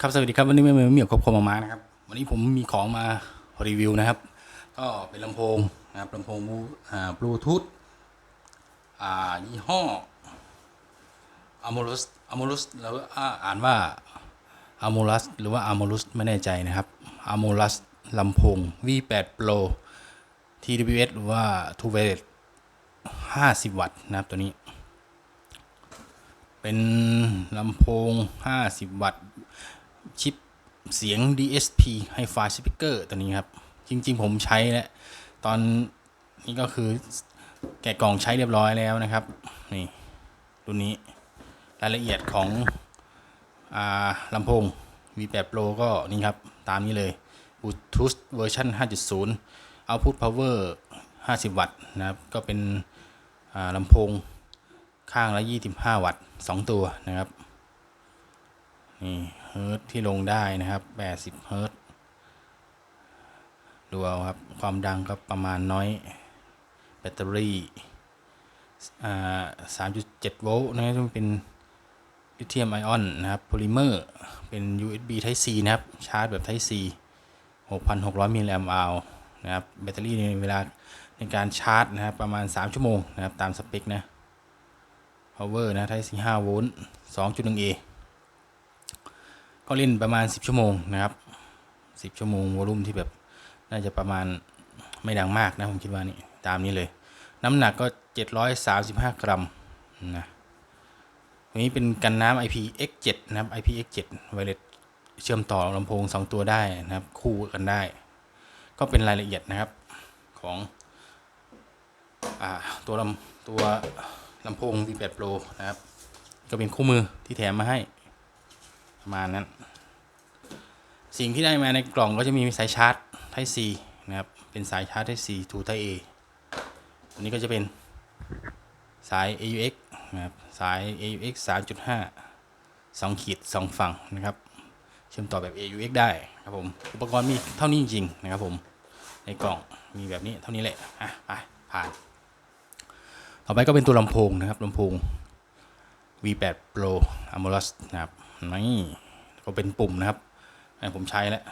ครับสวัสดีครับวันนี้ไม่เหมียวครบคมออกมานะครับ วันนี้ผมมีของมารีวิวนะครับ ก็เป็นลำโพงนะครับลำโพงบลูอ่าบลูทูธอ่ายี่ห้ออ m o ลุสอ m o ลุสแล้วอ่านว่าอ m o ลัสหรือว่าอ m o ลุสไม่แน่ใจนะครับอ m o ลัสลำโพง V8 Pro TWS หรือว่า Two w a y 50 วัตต์นะครับตัวนี้ เป็นลำโพง 50 วัตต์ ชิปเสียง DSP Hi-Fi Speaker ตัวนี้ครับ จริง ๆ ผมใช้แล้ว ตอนนี้ก็คือแกะกล่องใช้เรียบร้อยแล้วนะครับ นี่รุ่นนี้รายละเอียดของอลำโพง V8 Pro ก็นี่ครับ ตามนี้เลย Bluetooth เวอร์ชัน5.0 Output Power 50 วัตต์นะครับ ก็เป็นลำโพงข้างละ 25 วัตต์ 2 ตัวนะครับ นี่ เฮิร์ตที่ลงได้นะครับ80เฮิร์ตดูเอาครับ ความดังก็ประมาณน้อย แบตเตอรี่อ่า3.7โวลต์นะครับมันเป็นลิเธียมไอออนนะครับโพลิเมอร์ เป็น USB Type C นะครับ ชาร์จแบบ Type C 6,600 มิลลิแอมป์อร์นะครับ แบตเตอรี่ในเวลาในการชาร์จนะครับ ประมาณ 3 ชั่วโมงนะครับ ตามสเปคนะ power นะ Type C 5 โวลต์ 2.1A ก็เล่นประมาณ 10 ชั่วโมงนะครับ 10 ชั่วโมงวอลุ่มที่แบบน่าจะประมาณไม่ดังมากนะผมคิดว่านี่ตามนี้เลย น้ำหนักก็ 735 กรัมนะตัวนี้เป็นกันน้ำ IPX7 นะครับ IPX7 ไวเลสเชื่อมต่อลำโพง 2 ตัวได้นะครับ คู่กันได้ ก็เป็นรายละเอียดนะครับของอตัวลำตัวลำโพง V8 Pro นะครับ ก็เป็นคู่มือที่แถมมาให้ มานั้น สิ่งที่ได้มาในกล่องก็จะมีสายชาร์จ Type C นะครับ เป็นสายชาร์จ Type C to Type A อันนี้ก็จะเป็นสาย AUX นะครับ สาย AUX 3.5 2ขีด2ฝั่งนะครับ เชื่อมต่อแบบ AUX ได้ครับผม อุปกรณ์มีเท่านี้จริงๆนะครับผม ในกล่องมีแบบนี้เท่านี้แหละ อะ ไป ผ่าน ต่อไปก็เป็นตัวลำโพงนะครับลำโพง V8 Pro Amolus นะครับ นี่ ก็เป็นปุ่มนะครับให้ผมใช้แล้ว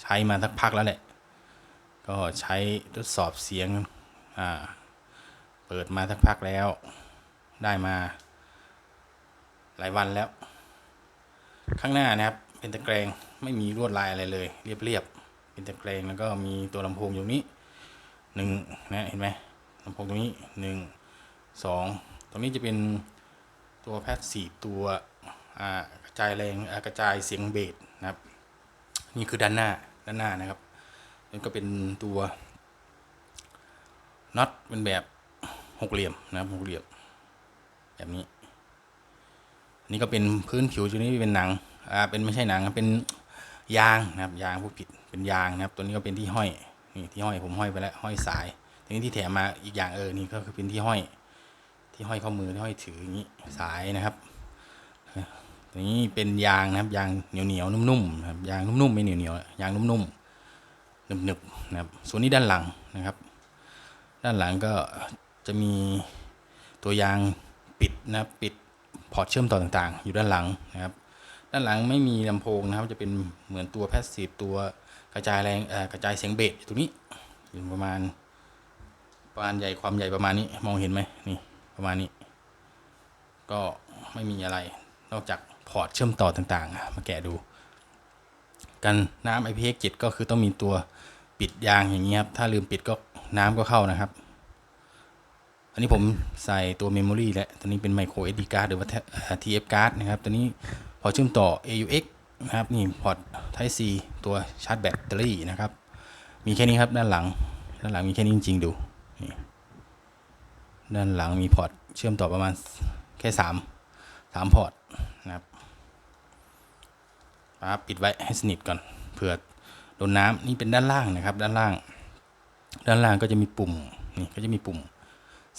ใช้มาสักพักแล้วแหละ ก็ใช้ทดสอบเสียงอ่าเปิดมาสักพักแล้ว ได้มา หลายวันแล้ว ข้างหน้านะครับ เป็นตะแกรงไม่มีลวดลายอะไรเลย เรียบๆเป็นตะแกรงแล้วก็มีตัวลำโพงอยู่นี้หนึ่งนะเห็นไหมลำโพงตรงนี้หนึ่งสองตรงนี้จะเป็นตัวแพทสีตัว กระจายแรงกระจายเสียงเบสนะครับ นี่คือด้านหน้าด้านหน้านะครับนี่ก็เป็นตัวน็อตเป็นแบบหกเหลี่ยมนะครับหกเหลี่ยมแบบนี้อันนี้ก็เป็นพื้นผิวตัวนี้เป็นหนังอ่าเป็นไม่ใช่หนังเป็นยางนะครับยางผู้ผิดเป็นยางนะครับ ตัวนี้ก็เป็นที่ห้อยนี่ที่ห้อยผมห้อยไปแล้วห้อยสายทีนี้ที่แถมมาอีกอย่างเออนี่ก็คือเป็นที่ห้อย ที่ห้อยข้อมือที่ห้อยถืออย่างนี้สายนะครับ ตัวนี้เป็นยางนะครับ ยางเหนียวเหนียวๆนุ่มๆนะครับยางนุ่มๆไม่เหนียวเหนียวยางนุ่มๆหนึบๆนะครับ ส่วนนี้ด้านหลังนะครับ ด้านหลังก็จะมีตัวยางปิดนะครับปิดพอร์ตเชื่อมต่อต่างๆ อยู่ด้านหลังนะครับ ด้านหลังไม่มีลำโพงนะครับ จะเป็นเหมือนตัวแพสซีฟตัวกระจายแรงกระจายเสียงเบสตรงนี้อยู่ประมาณประมาณใหญ่ความใหญ่ประมาณนี้มองเห็นไหมนี่ประมาณนี้ ก็ไม่มีอะไรนอกจาก พอร์ตเชื่อมต่อต่างๆ มาแกะดู กันน้ำ IPX7 ก็คือต้องมีตัวปิดยางอย่างนี้ครับถ้าลืมปิดก็น้ำก็เข้านะครับ อันนี้ผมใส่ตัวเมมโมรีแล้วตัวนี้เป็น micro SD card หรือว่า TF card นะครับตัวนี้พอเชื่อมต่อ AUX นะครับนี่พอร์ต Type C ตัวชาร์จแบตเตอรี่นะครับ มีแค่นี้ครับด้านหลัง ด้านหลังมีแค่นี้จริงๆดูนี่ด้านหลังมีพอร์ตเชื่อมต่อประมาณแค่สามสามพอร์ตนะครับ ปั๊บปิดไว้ให้สนิทก่อนเผื่อโดนน้ำนี่เป็นด้านล่างนะครับ ด้านล่าง ด้านล่างก็จะมีปุ่มนี่ก็จะมีปุ่ม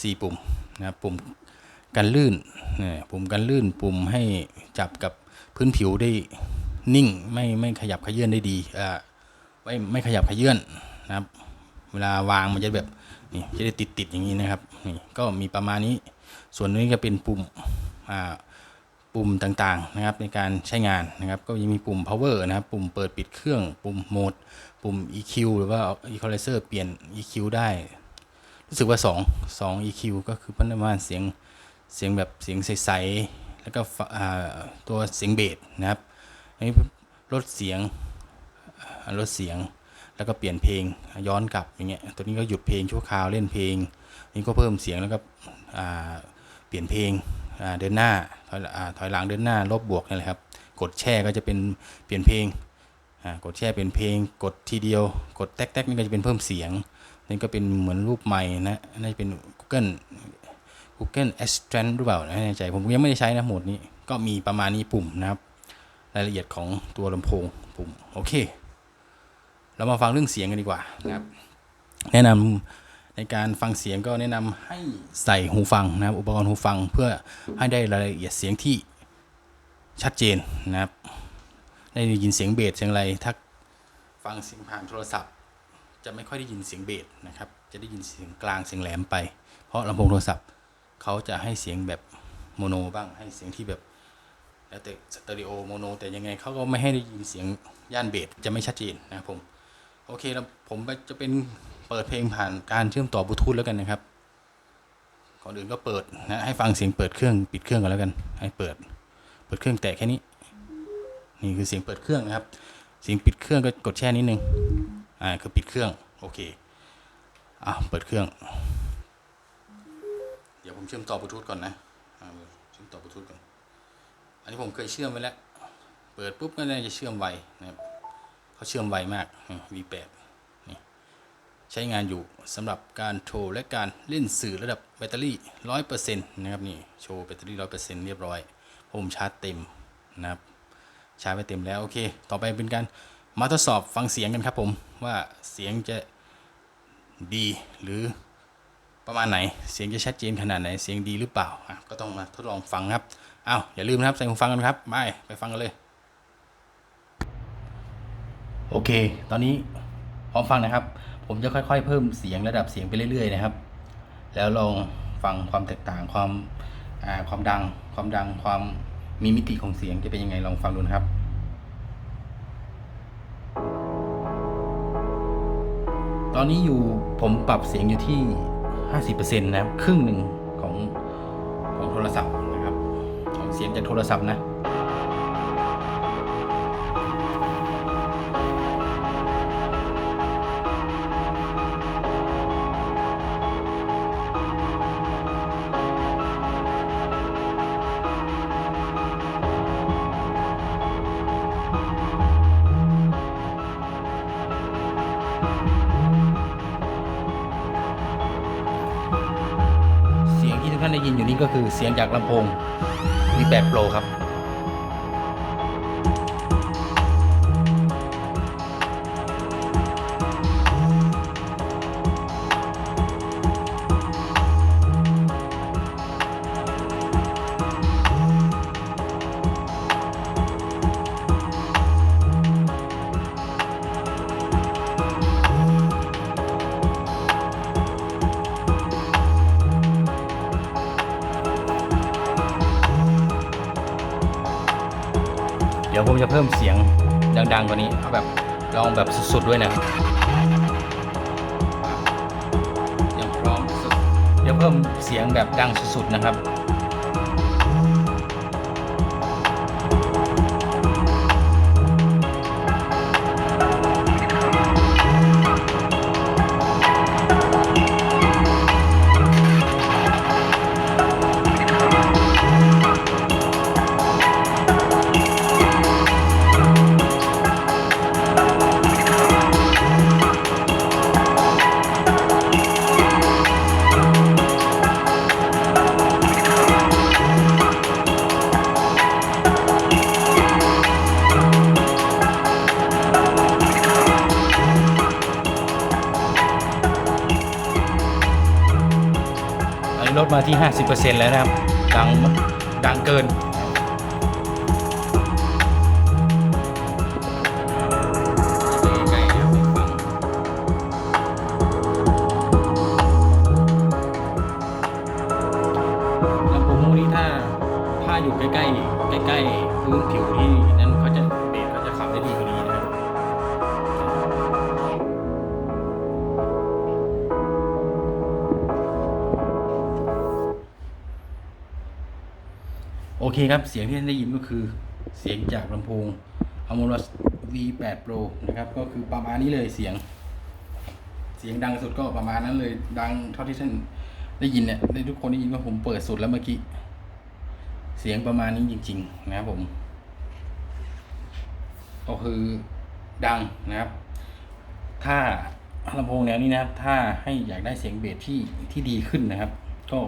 สี่ปุ่มนะครับปุ่มกันลื่นนี่ปุ่มกันลื่นปุ่มให้จับกับพื้นผิวได้นิ่งไม่ไม่ขยับขยื่นได้ดีอ่าไม่ไม่ขยับขยื่นนะครับ เวลาวางมันจะแบบนี่จะได้ติดติดอย่างนี้นะครับนี่ก็มีประมาณนี้ ส่วนนี้ก็เป็นปุ่มอ่า ปุ่มต่างๆนะครับในการใช้งานนะครับก็ยังมีปุ่ม power นะครับปุ่มเปิดปิดเครื่อง ปุ่มโหมด ปุ่ม EQ หรือว่า equalizer เปลี่ยน EQ ได้ รู้สึกว่า 2 2 EQ ก็คือประมาเสียงเสียงแบบเสียงใสๆแล้วก็ตัวเสียงเบสนะครับอันนี้ลดเสียงลดเสียงแล้วก็เปลี่ยนเพลงย้อนกลับอย่างเงี้ยตัวนี้ก็หยุดเพลงชั่วคราวเล่นเพลง นี่ก็เพิ่มเสียงแล้วก็เปลี่ยนเพลง เดินหน้าถอยอถอยหลังเดินหน้าลบบวกนี่แหละครับ กดแช่ก็จะเป็นเปลี่ยนเพลงกดแช่เป็นเพลง กดทีเดียว กดแท็กๆนี่ก็จะเป็นเพิ่มเสียงนี่ก็เป็นเหมือนรูปใหม่นะน่าจะเป็น Google Google Assistant หรือเปล่าไม่แน่ใจผมยังไม่ได้ใช้นะโหมดนี้ก็มีประมาณนี้ปุ่มนะครับรายละเอียดของตัวลำโพงปุ่มโอเค เรามาฟังเรื่องเสียงกันดีกว่านะครับ แนะนำ ในการฟังเสียงก็แนะนำให้ใส่หูฟังนะครับอุปกรณ์หูฟังเพื่อให้ได้รายละเอียดเสียงที่ชัดเจนนะครับได้ยินเสียงเบสเสียงอะไรถ้าฟังเสียงผ่านโทรศัพท์ จะไม่ค่อยได้ยินเสียงเบสนะครับจะได้ยินเสียงกลางเสียงแหลมไป เพราะลำโพงโทรศัพท์เขาจะให้เสียงแบบโมโนบ้างให้เสียงที่แบบแล้วแต่สเตอริโอโมโนแต่ยังไงเขาก็ไม่ให้ได้ยินเสียงย่านเบสจะไม่ชัดเจนนะครับผมโอเคแล้วผมจะเป็น เปิดเพลงผ่านการเชื่อมต่อบลูทูธแล้วกันนะครับก่อนอื่นก็เปิดนะให้ฟังเสียงเปิดเครื่องปิดเครื่องกันแล้วกันให้เปิด เปิดเครื่องแต่แค่นี้ นี่คือเสียงเปิดเครื่องนะครับ เสียงปิดเครื่องก็กดแช่นิดนึงอ่าคือปิดเครื่องโอเคอะเปิดเครื่อง เดี๋ยวผมเชื่อมต่อบลูทูธก่อนนะเชื่อมต่อบลูทูธก่อนอันนี้ผมเคยเชื่อมไว้แล้วเปิดปุ๊บก็น่าจะเชื่อมไวนะครับเขาเชื่อมไวมาก V8 ใช้งานอยู่สำหรับการโทรและการเล่นสื่อระดับแบตเตอรี่ 100%นะครับนี่โชว์แบตเตอรี่ 100%เรียบร้อยผมชาร์จเต็มนะครับชาร์จไปเต็มแล้วโอเค ต่อไปเป็นการมาทดสอบฟังเสียงกันครับผมว่าเสียงจะดีหรือประมาณไหนเสียงจะชัดเจนขนาดไหนเสียงดีหรือเปล่าก็ต้องมาทดลองฟังครับอ้าวอย่าลืมนะครับใส่หูฟังกันครับไปไปฟังกันเลย โอเค ตอนนี้พร้อมฟังนะครับ ผมจะค่อยๆ เพิ่มเสียงระดับเสียงไปเรื่อยๆนะครับ แล้วลองฟังความแตกต่างความความดัง ความดังความมีมิติของเสียงจะเป็นยังไงลองฟังดูนะครับตอนนี้อยู่ผมปรับเสียงอยู่ที่ 50%นะครับครึ่งหนึ่งของของโทรศัพท์นะครับของเสียงจากโทรศัพท์นะานได้ยินอยู่นี้ก็คือเสียงจากลำโพงมีแบบโปรครับ จะเพิ่มเสียงดังๆกว่านี้เอาแบบลองแบบสุดๆด้วยนะครับยังพร้อมสุดเดี๋ยวเพิ่มเสียงแบบดังสุดๆนะครับ มาที่ 50%แล้วนะครับ ดัง ดังเกินใกล้ๆนะครับให้ฟังลำโพงพวกนี้ถ้า ถ้าอยู่ใกล้ ๆ ใเคครับ เสียงที่ท่านได้ยินก็คือเสียงจากลำโพง a m o r u s V8 Pro นะครับ ก็คือประมาณนี้เลยเสียง เสียงดังสุดก็ประมาณนั้นเลย ดังเท่าที่ท่านได้ยินเนี่ยได้ทุกคนได้ยินว่าผมเปิดสุดแล้วเมื่อกี้ เสียงประมาณนี้จริง ๆ นะครับผม ก็คือดังนะครับ ถ้าลำโพงแนวนี้นะครับ ถ้าให้อยากได้เสียงเบสที่ที่ดีขึ้นนะครับ ก็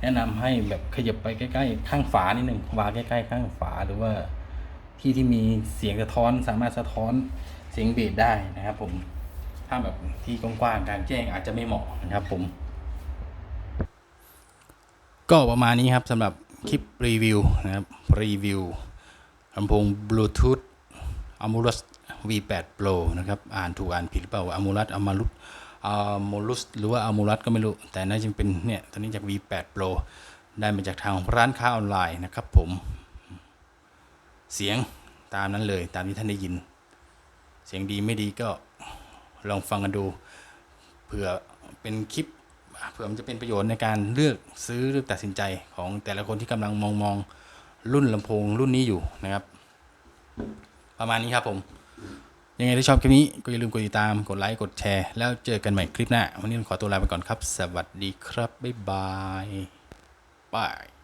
แนะนำให้แบบขยับไปใกล้ๆ ข้างฝานิดหนึ่งวางใกล้ๆ ข้างฝาหรือว่าที่ที่มีเสียงสะท้อนสามารถสะท้อนเสียงเบสได้นะครับ ผมถ้าแบบที่กว้างๆกลางแจ้งอาจจะไม่เหมาะนะครับ ผม ก็ประมาณนี้ครับสำหรับคลิปรีวิวนะครับรีวิวลำโพง Bluetooth Amulus V8 Pro นะครับ อ่านถูกอ่านผิดหรือเปล่า Amulus Amulus Amulus หรือว่า Amulus ก็ไม่รู้ แต่น่าจะเป็นเนี่ยตอนนี้จาก V8 Pro ได้มาจากทางร้านค้าออนไลน์นะครับผม เสียงตามนั้นเลยตามที่ท่านได้ยิน เสียงดีไม่ดีก็ลองฟังกันดูเผื่อเป็นคลิปเผื่อมันจะเป็นประโยชน์ในการเลือกซื้อหรือตัดสินใจของแต่ละคนที่กำลังมองมองรุ่นลำโพงรุ่นนี้อยู่นะครับ ประมาณนี้ครับผม ยังไงถ้าชอบคลิปนี้ก็อย่าลืมกดติดตาม กดไลค์ กดแชร์ แล้วเจอกันใหม่คลิปหน้า วันนี้ผมขอตัวลาไปก่อนครับ สวัสดีครับ บ๊ายบาย บาย